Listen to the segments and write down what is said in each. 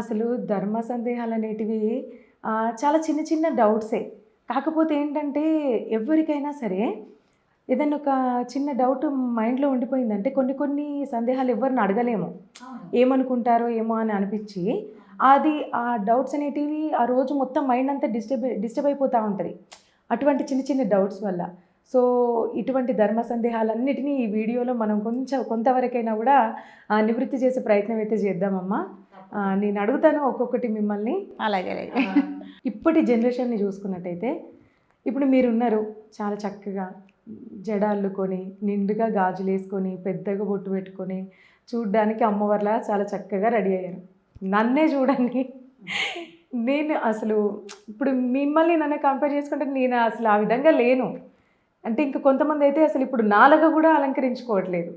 అసలు ధర్మ సందేహాలు అనేటివి చాలా చిన్న చిన్న డౌట్సే కాకపోతే ఏంటంటే ఎవరికైనా సరే ఏదైనా ఒక చిన్న డౌట్ మైండ్లో ఉండిపోయిందంటే కొన్ని కొన్ని సందేహాలు ఎవరిని అడగలేము. ఏమనుకుంటారో ఏమో అని అనిపించి అది ఆ డౌట్స్ అనేటివి ఆ రోజు మొత్తం మైండ్ అంతా డిస్టర్బ్ డిస్టర్బ్ అయిపోతూ ఉంటుంది. అటువంటి చిన్న చిన్న డౌట్స్ వల్ల. సో ఇటువంటి ధర్మ సందేహాలన్నిటినీ ఈ వీడియోలో మనం కొంచెం కొంతవరకైనా కూడా నివృత్తి చేసే ప్రయత్నం అయితే చేద్దామమ్మా. నేను అడుగుతాను ఒక్కొక్కటి మిమ్మల్ని. అలాగే అలాగే. ఇప్పటి జనరేషన్ని చూసుకున్నట్టయితే ఇప్పుడు మీరున్నారు చాలా చక్కగా. జడ అల్లుకొని నిండుగా గాజులు వేసుకొని పెద్దగా బొట్టు పెట్టుకొని చూడ్డానికి అమ్మవారిలా చాలా చక్కగా రెడీ అయ్యారు. నన్నే చూడండి. నేను అసలు ఇప్పుడు మిమ్మల్ని నన్ను కంపేర్ చేసుకుంటే నేను అసలు ఆ విధంగా లేను. అంటే ఇంకా కొంతమంది అయితే అసలు ఇప్పుడు నాలుగ కూడా అలంకరించుకోవట్లేదు.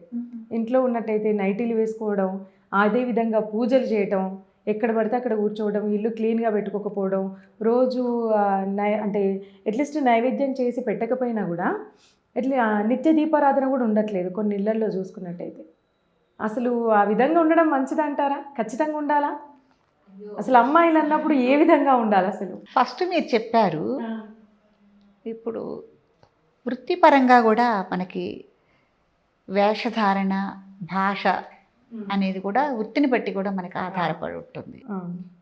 ఇంట్లో ఉన్నట్టయితే నైటీలు వేసుకోవడం అదే విధంగా పూజలు చేయటం ఎక్కడ పడితే అక్కడ కూర్చోవడం ఇల్లు క్లీన్గా పెట్టుకోకపోవడం రోజు నై అంటే అట్లీస్ట్ నైవేద్యం చేసి పెట్టకపోయినా కూడా ఎట్లా నిత్య దీపారాధన కూడా ఉండట్లేదు కొన్ని ఇళ్ళల్లో చూసుకున్నట్టయితే. అసలు ఆ విధంగా ఉండడం మంచిదంటారా? ఖచ్చితంగా ఉండాలా? అసలు అమ్మాయిలు అన్నప్పుడు ఏ విధంగా ఉండాలి అసలు? ఫస్ట్ మీరు చెప్పారు ఇప్పుడు వృత్తిపరంగా కూడా మనకి వేషధారణ భాష అనేది కూడా వృత్తిని బట్టి కూడా మనకి ఆధారపడి ఉంటుంది.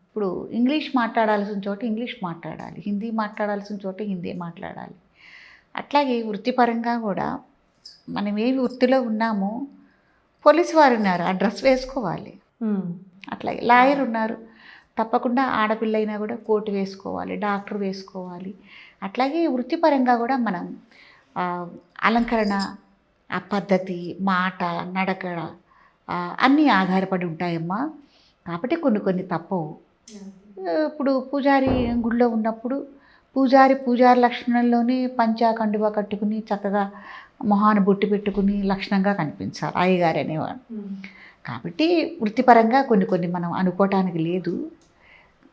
ఇప్పుడు ఇంగ్లీష్ మాట్లాడాల్సిన చోట ఇంగ్లీష్ మాట్లాడాలి హిందీ మాట్లాడాల్సిన చోట హిందీ మాట్లాడాలి. అట్లాగే వృత్తిపరంగా కూడా మనం ఏ వృత్తిలో ఉన్నామో పోలీసు వారు ఉన్నారు ఆ డ్రెస్ వేసుకోవాలి. అట్లాగే లాయర్ ఉన్నారు తప్పకుండా ఆడపిల్ల అయినా కూడా కోటు వేసుకోవాలి డాక్టర్ వేసుకోవాలి. అట్లాగే వృత్తిపరంగా కూడా మనం అలంకరణ ఆ పద్ధతి మాట నడక ఆ, అన్నీ ఆధారపడి ఉంటాయమ్మా. కాబట్టి కొన్ని కొన్ని తప్పవు. ఇప్పుడు పూజారి గుడిలో ఉన్నప్పుడు పూజారి పూజారి లక్షణంలోనే పంచా కండువా కట్టుకుని చక్కగా మొహాన బొట్టు పెట్టుకుని లక్షణంగా కనిపించాలి. అయ్యగారు అనేవాడు. కాబట్టి వృత్తిపరంగా కొన్ని కొన్ని మనం అనుకోవటానికి లేదు.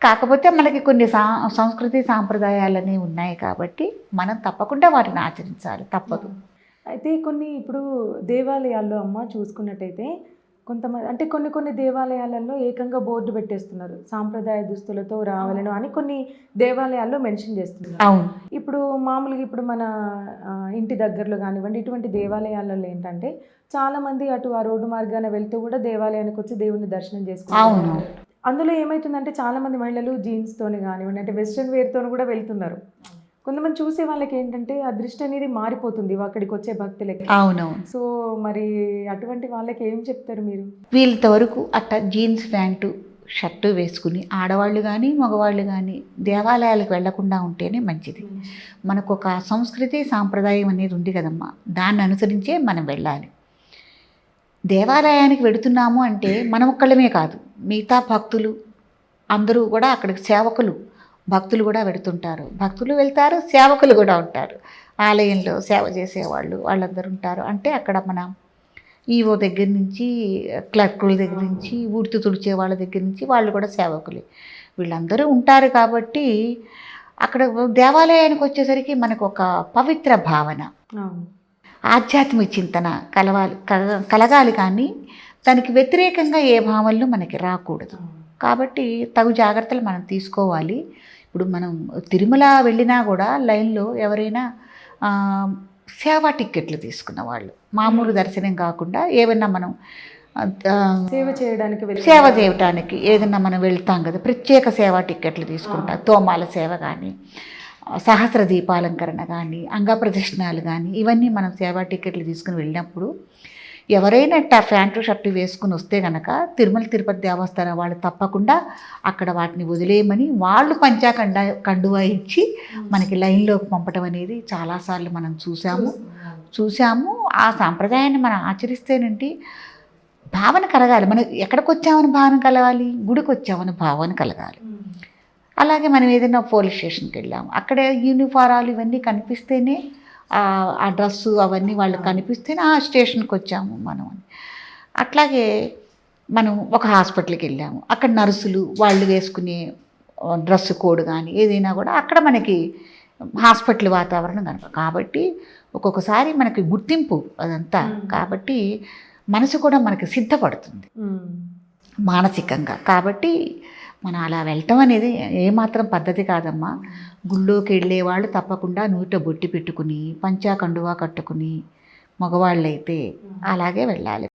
కాకపోతే మనకి కొన్ని సా సంస్కృతి సాంప్రదాయాలు అనేవి ఉన్నాయి కాబట్టి మనం తప్పకుండా వాటిని ఆచరించాలి. తప్పదు. అయితే కొన్ని ఇప్పుడు దేవాలయాల్లో అమ్మ చూసుకున్నట్టయితే కొంతమంది అంటే కొన్ని కొన్ని దేవాలయాలలో ఏకంగా బోర్డు పెట్టేస్తున్నారు. సాంప్రదాయ దుస్తులతో రావాలను అని కొన్ని దేవాలయాల్లో మెన్షన్ చేస్తున్నారు. అవును. ఇప్పుడు మామూలుగా ఇప్పుడు మన ఇంటి దగ్గరలో కానివ్వండి ఇటువంటి దేవాలయాలలో ఏంటంటే చాలా మంది అటు ఆ రోడ్డు మార్గాన వెళ్తూ కూడా దేవాలయానికి వచ్చి దేవుని దర్శనం చేసుకుంటారు. అందులో ఏమవుతుందంటే చాలా మంది మహిళలు జీన్స్ తోని కానివ్వండి అంటే వెస్ట్రన్ వేర్ తోని కూడా వెళ్తున్నారు. కొంతమంది చూసే వాళ్ళకి ఏంటంటే ఆ దృష్టి అనేది మారిపోతుంది అక్కడికి వచ్చే భక్తులకి. అవునవును. సో మరి అటువంటి వాళ్ళకి ఏం చెప్తారు మీరు? వీళ్ళంత వరకు అట్ట జీన్స్ ప్యాంటు షర్టు వేసుకుని ఆడవాళ్ళు కానీ మగవాళ్ళు కానీ దేవాలయాలకు వెళ్ళకుండా ఉంటేనే మంచిది. మనకు ఒక సంస్కృతి సాంప్రదాయం అనేది ఉంది కదమ్మా. దాన్ని అనుసరించే మనం వెళ్ళాలి. దేవాలయానికి వెడుతున్నాము అంటే మనం ఒక్కళ్ళమే కాదు. మిగతా భక్తులు అందరూ కూడా అక్కడికి సేవకులు. భక్తులు కూడా వెడుతుంటారు. భక్తులు వెళ్తారు సేవకులు కూడా ఉంటారు. ఆలయంలో సేవ చేసేవాళ్ళు వాళ్ళందరూ ఉంటారు. అంటే అక్కడ మన ఈవో దగ్గర నుంచి క్లర్కుల దగ్గర నుంచి ఊర్తి తుడిచే వాళ్ళ దగ్గర నుంచి వాళ్ళు కూడా సేవకులే. వీళ్ళందరూ ఉంటారు కాబట్టి అక్కడ దేవాలయానికి వచ్చేసరికి మనకు ఒక పవిత్ర భావన. ఆధ్యాత్మిక చింతన కలవాలి కల- కలగాలి కానీ దానికి వ్యతిరేకంగా ఏ భావనలు మనకి రాకూడదు. కాబట్టి తగు జాగ్రత్తలు మనం తీసుకోవాలి. ఇప్పుడు మనం తిరుమల వెళ్ళినా కూడా లైన్లో ఎవరైనా సేవా టిక్కెట్లు తీసుకున్న వాళ్ళు. మామూలు దర్శనం కాకుండా ఏమైనా మనం సేవ చేయడానికి సేవ చేయటానికి ఏదైనా మనం వెళ్తాం కదా ప్రత్యేక సేవా టిక్కెట్లు తీసుకుంటాం. తోమాల సేవ కానీ సహస్ర దీపాలంకరణ కానీ అంగప్రదర్శనాలు కానీ ఇవన్నీ మనం సేవా టిక్కెట్లు తీసుకుని వెళ్ళినప్పుడు ఎవరైనా ఇట్టా ప్యాంటు షర్టు వేసుకుని వస్తే కనుక తిరుమల తిరుపతి దేవస్థానం వాళ్ళు తప్పకుండా అక్కడ వాటిని వదిలేయమని వాళ్ళు పంచాకండ కండువా ఇచ్చి మనకి లైన్లోకి పంపడం అనేది చాలాసార్లు మనం చూసాము. చూసాము. ఆ సాంప్రదాయాన్ని మనం ఆచరిస్తేనంటే? భావన కలగాలి. మనం ఎక్కడికి వచ్చామని భావన కలగాలి? గుడికి వచ్చామని భావన కలగాలి. అలాగే మనం ఏదైనా పోలీస్ స్టేషన్కి వెళ్ళాము. అక్కడ యూనిఫారాలు ఇవన్నీ కనిపిస్తేనే ఆ- డ్రెస్సు అవన్నీ వాళ్ళు కనిపిస్తేనే ఆ స్టేషన్కి వచ్చాము మనం అని. అట్లాగే మనం ఒక హాస్పిటల్కి వెళ్ళాము. అక్కడ నర్సులు వాళ్ళు వేసుకునే డ్రెస్ కోడ్ కానీ ఏదైనా కూడా అక్కడ మనకి హాస్పిటల్ వాతావరణం కనుక కాబట్టి ఒక్కొక్కసారి మనకి గుర్తింపు అదంతా. కాబట్టి మనసు కూడా మనకి సిద్ధపడుతుంది. మానసికంగా. కాబట్టి మనం అలా వెళ్ళటం అనేది ఏమాత్రం పద్ధతి కాదమ్మా. గుళ్ళోకి వెళ్ళే వాళ్ళు తప్పకుండా నూట బొట్టి పెట్టుకుని పంచా కండువా కట్టుకుని మగవాళ్ళైతే అలాగే వెళ్ళాలి.